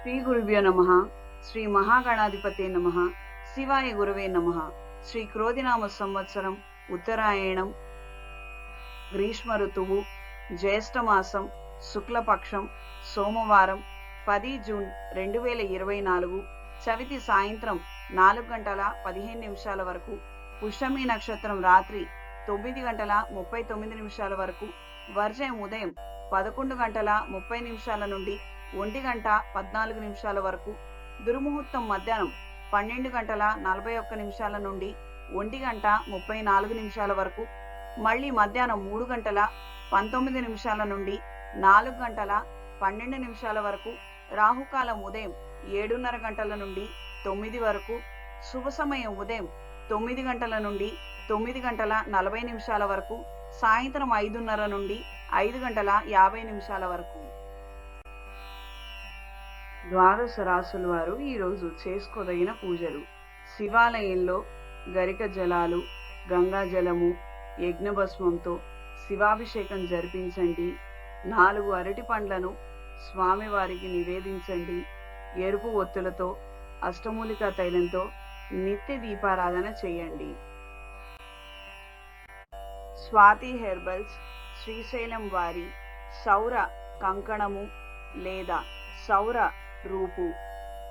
శ్రీ గురుభ్యో నమ శ్రీ మహాగణాధిపతే నమ శివాయ గురవే నమ శ్రీ క్రోధినామ సంవత్సరం ఉత్తరాయణం గ్రీష్మ ఋతువు జ్యేష్ఠమాసం శుక్లపక్షం సోమవారం పది జూన్ రెండు వేల ఇరవై నాలుగు చవితి సాయంత్రం నాలుగు గంటల పదిహేను నిమిషాల వరకు పుష్యమి నక్షత్రం రాత్రి తొమ్మిది గంటల ముప్పై తొమ్మిది నిమిషాల వరకు వర్జయం ఉదయం పదకొండు గంటల ముప్పై నిమిషాల నుండి ఒంటి గంట పద్నాలుగు నిమిషాల వరకు. దుర్ముహూర్తం మధ్యాహ్నం పన్నెండు గంటల నలభై ఒక్క నిమిషాల నుండి ఒంటి గంట ముప్పై నాలుగు నిమిషాల వరకు. మళ్ళీ మధ్యాహ్నం మూడు గంటల పంతొమ్మిది నిమిషాల నుండి నాలుగు గంటల పన్నెండు నిమిషాల వరకు. రాహుకాలం ఉదయం ఏడున్నర గంటల నుండి తొమ్మిది వరకు. శుభ సమయం ఉదయం తొమ్మిది గంటల నుండి తొమ్మిది గంటల నలభై నిమిషాల వరకు. సాయంత్రం ఐదున్నర నుండి ఐదు గంటల యాభై నిమిషాల వరకు. ద్వాదశ రాసుల వారు ఈరోజు చేసుకోదగిన పూజలు. శివాలయంలో గరిక జలాలు గంగా జలము యజ్ఞభస్మంతో శివాభిషేకం జరిపించండి. నాలుగు అరటి పండ్లను స్వామివారికి నివేదించండి. ఎరుపు ఒత్తులతో అష్టమూలికా తైలంతో నిత్య దీపారాధన చేయండి. స్వాతి హెర్బల్స్ శ్రీశైలం వారి సౌర కంకణము లేదా సౌర రూపు.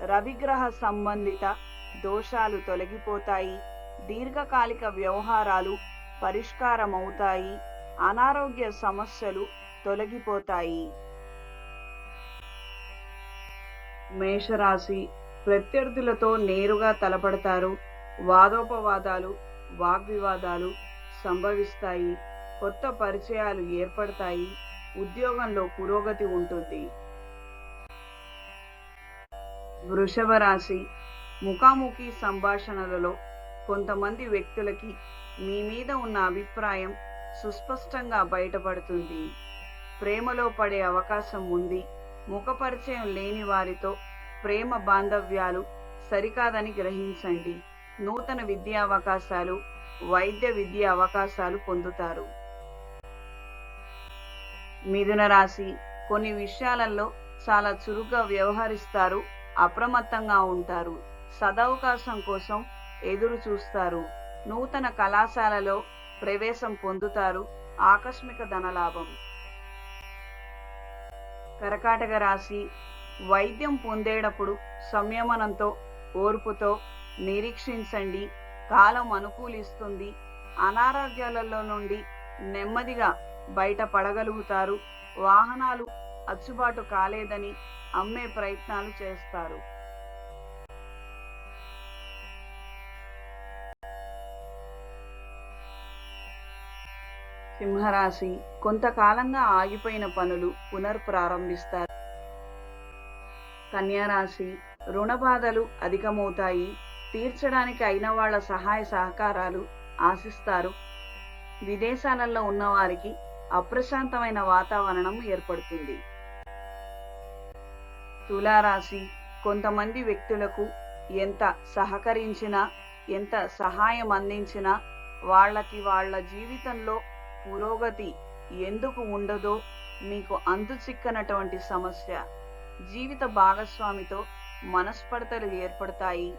రవిగ్రహ సంబంధిత దోషాలు తొలగిపోతాయి. దీర్ఘకాలిక వ్యవహారాలు పరిష్కారమవుతాయి. అనారోగ్య సమస్యలు తొలగిపోతాయి. మేషరాశి ప్రత్యర్థులతో నేరుగా తలపడతారు. వాదోపవాదాలు వాగ్వివాదాలు సంభవిస్తాయి. కొత్త పరిచయాలు ఏర్పడతాయి. ఉద్యోగంలో పురోగతి ఉంటుంది. వృషభ రాశి ముఖాముఖి సంభాషణలలో కొంతమంది వ్యక్తులకి మీ మీద ఉన్న అభిప్రాయం సుస్పష్టంగా బయటపడుతుంది. ప్రేమలో పడే అవకాశం ఉంది. ముఖ పరిచయం లేని వారితో ప్రేమ బాంధవ్యాలు సరికాదని గ్రహించండి. నూతన విద్యా అవకాశాలు వైద్య విద్య అవకాశాలు పొందుతారు. మిథున రాశి కొన్ని విషయాలలో చాలా చురుగ్గా వ్యవహరిస్తారు. అప్రమత్తంగా ఉంటారు. సదవకాశం కోసం ఎదురు చూస్తారు. నూతన కళాశాలలో ప్రవేశం పొందుతారు. ఆకస్మిక ధనలాభం. కరకాటక రాశి వైద్యం పొందేటప్పుడు సంయమనంతో ఓర్పుతో నిరీక్షించండి. కాలం అనుకూలిస్తుంది. అనారోగ్యాలలో నుండి నెమ్మదిగా బయటపడగలుగుతారు. వాహనాలు అచ్చుబాటు కాలేదని అమ్మే ప్రయత్నాలు చేస్తారు. సింహరాశి కొంతకాలంగా ఆగిపోయిన పనులు పునర్ప్రారంభిస్తారు. కన్యారాశి రుణ బాధలు అధికమవుతాయి. తీర్చడానికి అయిన వాళ్ళ సహాయ సహకారాలు ఆశిస్తారు. విదేశాలలో ఉన్నవారికి అప్రశాంతమైన వాతావరణం ఏర్పడుతుంది. తులారాశి కొంతమంది వ్యక్తులకు ఎంత సహకరించినా ఎంత సహాయం అందించినా వాళ్ళకి వాళ్ళ జీవితంలో పురోగతి ఎందుకు ఉండదో మీకు అంతు చిక్కనటువంటి సమస్య జీవిత భాగస్వామితో మనస్పర్ధలు ఏర్పడతాయి.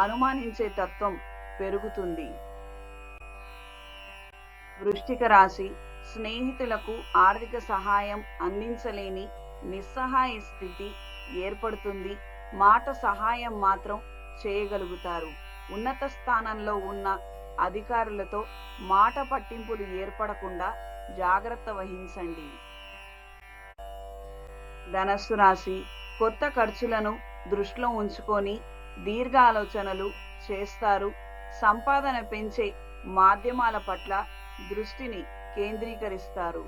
అనుమానించే తత్వం పెరుగుతుంది. వృష్టిక రాశి స్నేహితులకు ఆర్థిక సహాయం అందించలేని నిస్సహాయ స్థితి ఏర్పడుతుంది. మాట సహాయం మాత్రం చేయగలుగుతారు. ఉన్నత స్థానంలో ఉన్న అధికారులతో మాట పట్టింపులు ఏర్పడకుండా జాగ్రత్త వహించండి. ధనస్సు రాశి కొత్త ఖర్చులను దృష్టిలో ఉంచుకొని దీర్ఘ ఆలోచనలు చేస్తారు. సంపాదన పెంచే మాధ్యమాల పట్ల దృష్టిని కేంద్రీకరిస్తారు.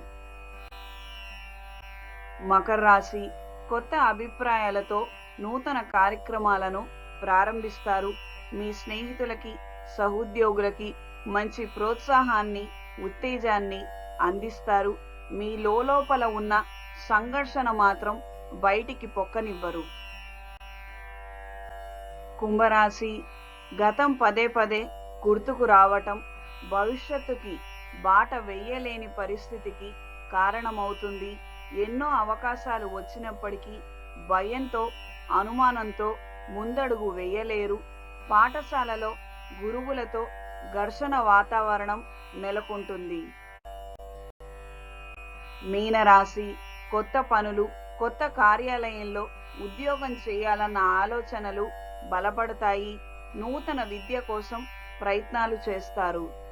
మకర రాశి కొత్త అభిప్రాయాలతో నూతన కార్యక్రమాలను ప్రారంభిస్తారు. మీ స్నేహితులకి సహోద్యోగులకి మంచి ప్రోత్సాహాన్ని ఉత్తేజాన్ని అందిస్తారు. మీ లోపల ఉన్న సంఘర్షణ మాత్రం బయటికి పొక్కనివ్వరు. కుంభరాశి గతం పదే పదే గుర్తుకు రావటం భవిష్యత్తుకి బాట వెయ్యలేని పరిస్థితికి కారణమవుతుంది. ఎన్నో అవకాశాలు వచ్చినప్పటికీ భయంతో అనుమానంతో ముందడుగు వేయలేరు. పాఠశాలలో గురువులతో ఘర్షణ వాతావరణం నెలకొంటుంది. మీనరాశి కొత్త పనులు కొత్త కార్యాలయంలో ఉద్యోగం చేయాలన్న ఆలోచనలు బలపడతాయి. నూతన విద్య కోసం ప్రయత్నాలు చేస్తారు.